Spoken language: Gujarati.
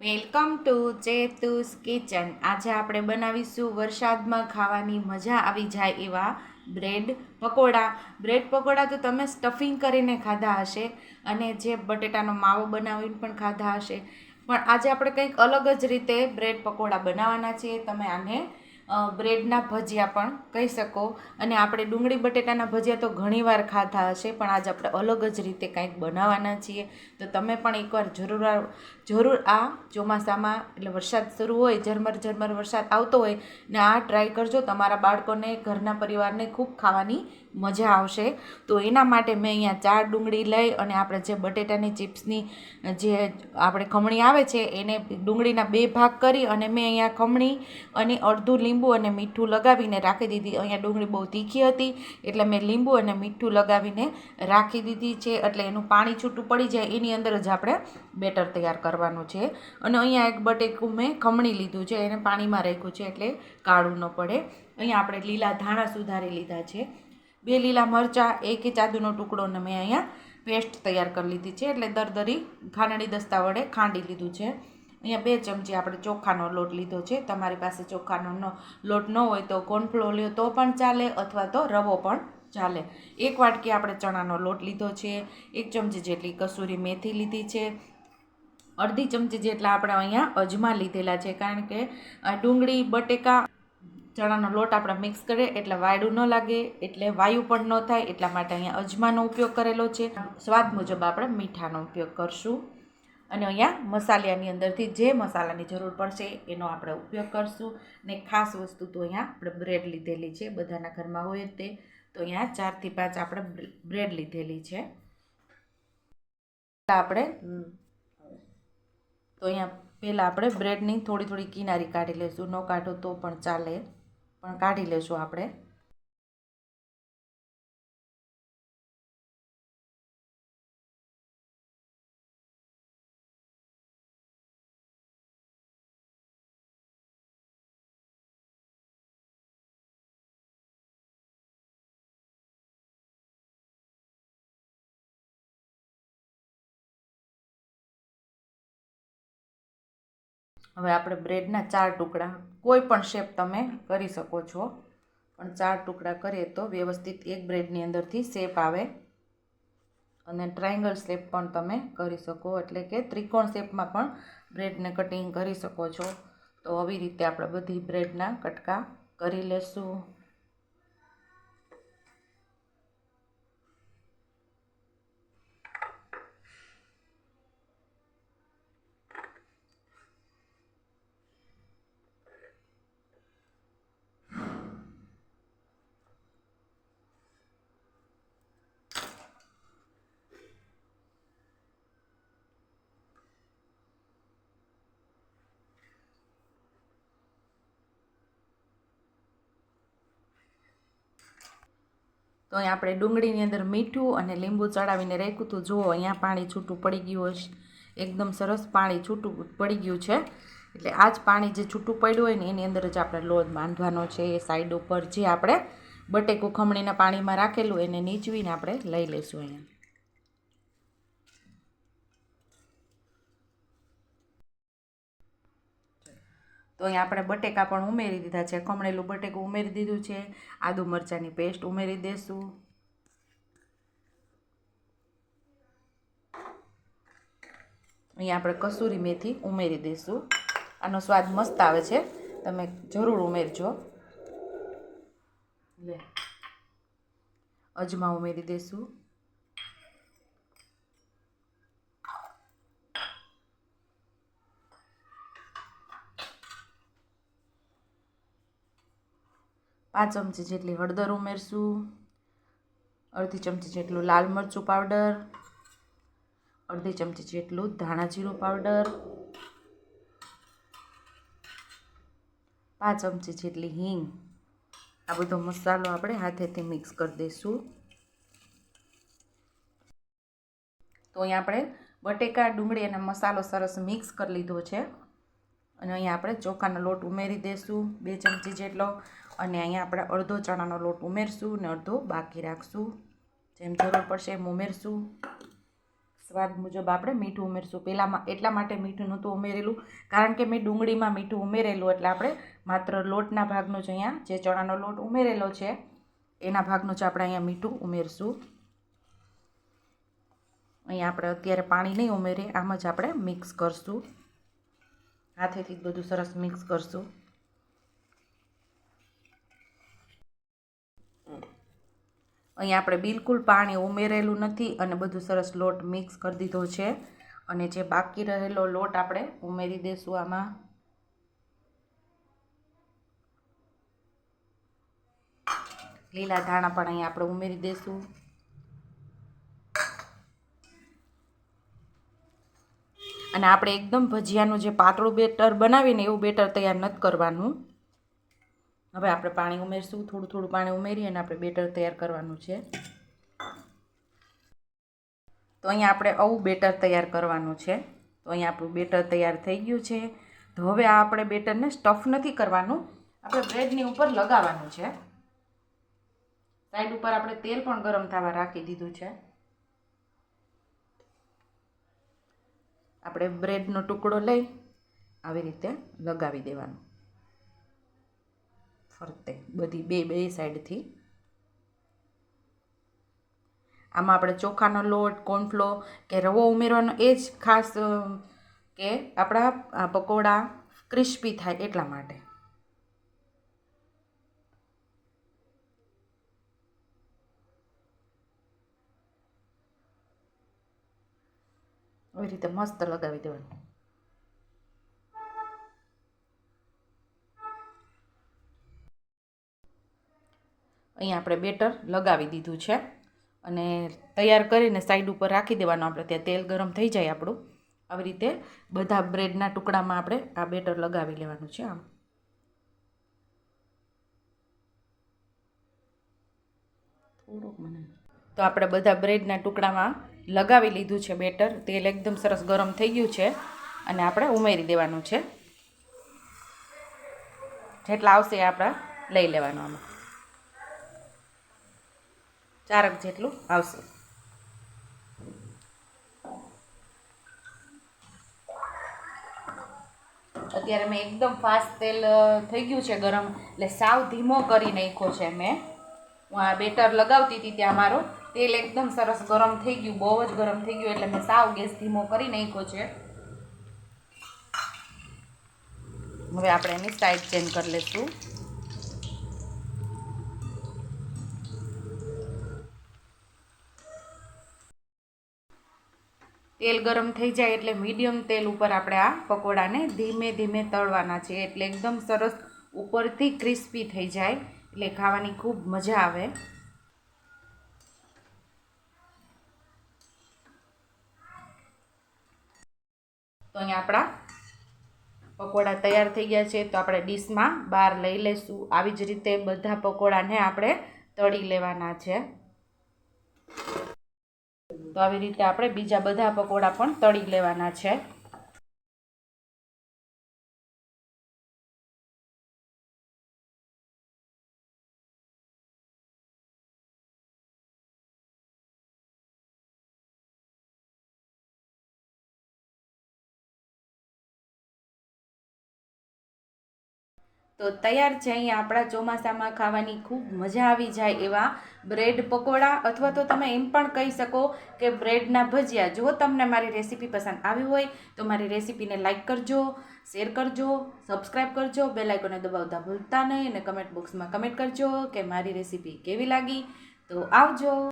Welcome to ચેતુસ kitchen. આજે આપણે બનાવીશું વરસાદમાં ખાવાની મજા આવી જાય એવા બ્રેડ પકોડા. બ્રેડ પકોડા તો તમે સ્ટફિંગ કરીને ખાધા હશે અને જે બટેટાનો માવો બનાવીને પણ ખાધા હશે. પણ આજે આપણે કંઈક અલગ જ રીતે બ્રેડ પકોડા બનાવવાના છીએ. તમે આને બ્રેડના ભજીયા પણ કહી શકો. અને આપણે ડુંગળી બટેટાના ભજીયા તો ઘણીવાર ખાધા હશે, પણ આજ આપણે અલગ જ રીતે કંઈક બનાવવાના છીએ. તો તમે પણ એકવાર જરૂર જરૂર આ ચોમાસામાં, એટલે વરસાદ શરૂ હોય, ઝરમર ઝરમર વરસાદ આવતો હોય, ને આ ટ્રાય કરજો. તમારા બાળકોને, ઘરના પરિવારને ખૂબ ખાવાની મજા આવશે. તો એના માટે મેં અહીંયા ચાર ડુંગળી લઈ અને આપણે જે બટેટાની ચિપ્સની, જે આપણે ખમણી આવે છે, એને ડુંગળીના બે ભાગ કરી અને મેં અહીંયા ખમણી અને અડધું લીંબુ અને મીઠું લગાવીને રાખી દીધી. અહીંયા ડુંગળી બહુ તીખી હતી, એટલે મેં લીંબુ અને મીઠું લગાવીને રાખી દીધી છે, એટલે એનું પાણી છૂટું પડી જાય, એની અંદર જ આપણે બેટર તૈયાર કરવાનું છે. અને અહીંયા એક બટેકું મેં ખમણી લીધું છે, એને પાણીમાં રાખ્યું છે, એટલે કાળું ન પડે. અહીંયા આપણે લીલા ધાણા સુધારી લીધા છે. બે લીલા મરચાં, એક ચાદુનો ટુકડો ને મેં અહીંયા પેસ્ટ તૈયાર કરી લીધી છે. એટલે દરદરી ખાંડણી દસ્તા વડે ખાંડી લીધું છે. અહીંયા બે ચમચી આપણે ચોખાનો લોટ લીધો છે. તમારી પાસે ચોખાનો લોટ ન હોય તો કોર્નફ્લોર લ્યો તો પણ ચાલે અથવા તો રવો પણ ચાલે. એક વાટકી આપણે ચણાનો લોટ લીધો છે. એક ચમચી જેટલી કસૂરી મેથી લીધી છે. અડધી ચમચી જેટલા આપણે અહીંયા અજમા લીધેલા છે. કારણ કે ડુંગળી, બટેકા ચણાનો લોટ આપણે મિક્સ કરીએ એટલે વાયડું ન લાગે, એટલે વાયુ પણ ન થાય, એટલા માટે અહીંયા અજમાનો ઉપયોગ કરેલો છે. સ્વાદ મુજબ આપણે મીઠાનો ઉપયોગ કરશું. અને અહીંયા મસાલાની અંદરથી જે મસાલાની જરૂર પડશે એનો આપણે ઉપયોગ કરશું. ને ખાસ વસ્તુ તો અહીંયા આપણે બ્રેડ લીધેલી છે, બધાના ઘરમાં હોય તે. તો અહીંયા ચારથી પાંચ આપણે બ્રેડ લીધેલી છે. આપણે તો અહીંયા પહેલાં આપણે બ્રેડની થોડી થોડી કિનારી કાઢી લઈશું. ન કાઢો તો પણ ચાલે. પણ કાઢી લેશું આપણે. હવે આપણે બ્રેડના ચાર ટુકડા, કોઈ પણ શેપ તમે કરી શકો છો. પણ ચાર ટુકડા કરીએ તો વ્યવસ્થિત એક બ્રેડની અંદરથી શેપ આવે. અને ટ્રાયંગલ શેપ પણ તમે કરી શકો, એટલે કે ત્રિકોણ શેપમાં પણ બ્રેડને કટિંગ કરી શકો છો. તો આવી રીતે આપણે બધી બ્રેડના કટકા કરી લેશું. તો અહીં આપણે ડુંગળીની અંદર મીઠું અને લીંબુ ચડાવીને રાખ્યું હતું. જુઓ, અહીંયા પાણી છૂટું પડી ગયું હશે એકદમ સરસ પાણી છૂટું પડી ગયું છે. એટલે આ જ પાણી જે છૂટું પડ્યું હોય ને, એની અંદર જ આપણે લોટ બાંધવાનો છે. એ સાઈડ ઉપર જે આપણે બટેકું ખમણીના પાણીમાં રાખેલું એને નીચવીને આપણે લઈ લઈશું અહીંયા. તો અહીં આપણે બટેકા પણ ઉમેરી દીધા છે. ખમણેલું બટેકું ઉમેરી દીધું છે. આદુ મરચાંની પેસ્ટ ઉમેરી દેશું. અહીંયા આપણે કસૂરી મેથી ઉમેરી દઈશું આનો સ્વાદ મસ્ત આવે છે. તમે જરૂર ઉમેરજો. લે. અજમા ઉમેરી દઈશું પાંચ ચમચી જેટલી હળદર ઉમેરશું. અડધી ચમચી જેટલું લાલ મરચું પાવડર. અડધી ચમચી જેટલું ધાણા જીરું પાવડર. પાંચ ચમચી જેટલી હિંગ. આ બધો મસાલો આપણે હાથેથી મિક્સ કરી દઈશું. તો અહીંયા આપણે બટેકા, ડુંગળી અને મસાલો સરસ મિક્સ કરી લીધો છે. અને અહીંયા આપણે ચોખાનો લોટ ઉમેરી દઈશું. બે ચમચી જેટલો અને અહીંયા આપણે અડધો ચણાનો લોટ ઉમેરશું ને અડધો બાકી રાખશું. જેમ જરૂર પડશે એમ ઉમેરશું. સ્વાદ મુજબ આપણે મીઠું ઉમેરશું. પહેલાંમાં એટલા માટે મીઠું નહોતું ઉમેરેલું, કારણ કે મેં ડુંગળીમાં મીઠું ઉમેરેલું એટલે આપણે માત્ર લોટના ભાગનું જ અહીંયા જે ચણાનો લોટ ઉમેરેલો છે, એના ભાગનું જ આપણે અહીંયા મીઠું ઉમેરશું. અહીંયા આપણે અત્યારે પાણી નહીં ઉમેરીએ, આમ જ આપણે મિક્સ કરશું. હાથેથી બધું સરસ મિક્સ કરશું. અહીંયા આપણે બિલકુલ પાણી ઉમેરેલું નથી અને બધું સરસ લોટ મિક્સ કરી દીધો છે. અને જે બાકી રહેલો લોટ આપણે ઉમેરી દઈશું આમાં. લીલા ધાણા પણ અહીંયા આપણે ઉમેરી દઈશું અને આપણે એકદમ ભજીયાનું જે પાતળું બેટર બનાવીને એવું બેટર તૈયાર નથી કરવાનું. હવે આપણે પાણી ઉમેરશું, થોડું થોડું પાણી ઉમેરી અને આપણે બેટર તૈયાર કરવાનું છે. તો અહીંયા આપણે આવું બેટર તૈયાર કરવાનું છે. તો અહીંયા આપણું બેટર તૈયાર થઈ ગયું છે. તો હવે આ આપણે બેટરને સ્ટફ નથી કરવાનું, આપણે બ્રેડની ઉપર લગાવવાનું છે. સાઈડ ઉપર આપણે તેલ પણ ગરમ થવા રાખી દીધું છે. આપણે બ્રેડનો ટુકડો લઈ આવી રીતે લગાવી દેવાનો. ફરતે, બધી બે બે સાઈડથી. આમાં આપણે ચોખાનો લોટ, કોર્નફ્લો કે રવો ઉમેરવાનો એ જ ખાસ કે આપણા પકોડા ક્રિસ્પી થાય એટલા માટે. આવી રીતે મસ્ત લગાવી દેવાનું. અહીંયા આપણે બેટર લગાવી દીધું છે. અને તૈયાર કરીને સાઈડ ઉપર રાખી દેવાનું આપણે, ત્યાં તેલ ગરમ થઈ જાય આપણું. આવી રીતે બધા બ્રેડના ટુકડામાં આપણે આ બેટર લગાવી લેવાનું છે આમ. થોડુંક મને. તો આપણે બધા બ્રેડના ટુકડામાં લગાવી લીધું છે બેટર. તેલ એકદમ સરસ ગરમ થઈ ગયું છે. અને આપણે ઉમેરી દેવાનું છે. જેટલા આવશે એ આપણે લઈ લેવાનું આમાં. ચારક જેટલું આવશે. અત્યારે મેં એકદમ ફાસ્ટ તેલ થઈ ગયું છે ગરમ. એટલે સાવ ધીમો કરી નાખ્યો છે મેં. હું આ બેટર લગાવતી હતી ત્યાં મારો. તેલ એકદમ સરસ ગરમ થઈ ગયું, બહુ જ ગરમ થઈ ગયું, એટલે મેં સાવ ગેસ ધીમો કરી નાખ્યો છે. હવે આપણે એની સાઈડ ચેન્જ કરી લઈશું તેલ ગરમ થઈ જાય એટલે મીડિયમ તેલ ઉપર આપણે આ પકોડાને ધીમે ધીમે તળવાના છે. એટલે એકદમ સરસ ઉપરથી ક્રિસ્પી થઈ જાય. એટલે ખાવાની ખૂબ મજા આવે. તો અહીંયા આપણા પકોડા તૈયાર થઈ ગયા છે. તો આપણે ડીશમાં બહાર લઈ લઈશું. આવી જ રીતે બધા પકોડાને આપણે તળી લેવાના છે. તો આવી રીતે આપણે બીજા બધા પકોડા પણ તળી લેવાના છે. તો તૈયાર છે અહીંયા આપણા ચોમાસામાં ખાવાની ખૂબ મજા આવી જાય એવા બ્રેડ પકોડા અથવા તો તમે એમ પણ કહી શકો કે બ્રેડના ભજીયા. જો તમને મારી રેસીપી પસંદ આવી હોય તો મારી રેસીપીને લાઇક કરજો, શેર કરજો સબસ્ક્રાઈબ કરજો બે લાઇકોને દબાવતા ભૂલતા નહીં અને કમેન્ટ બોક્સમાં કમેન્ટ કરજો કે મારી રેસીપી કેવી લાગી. તો આવજો.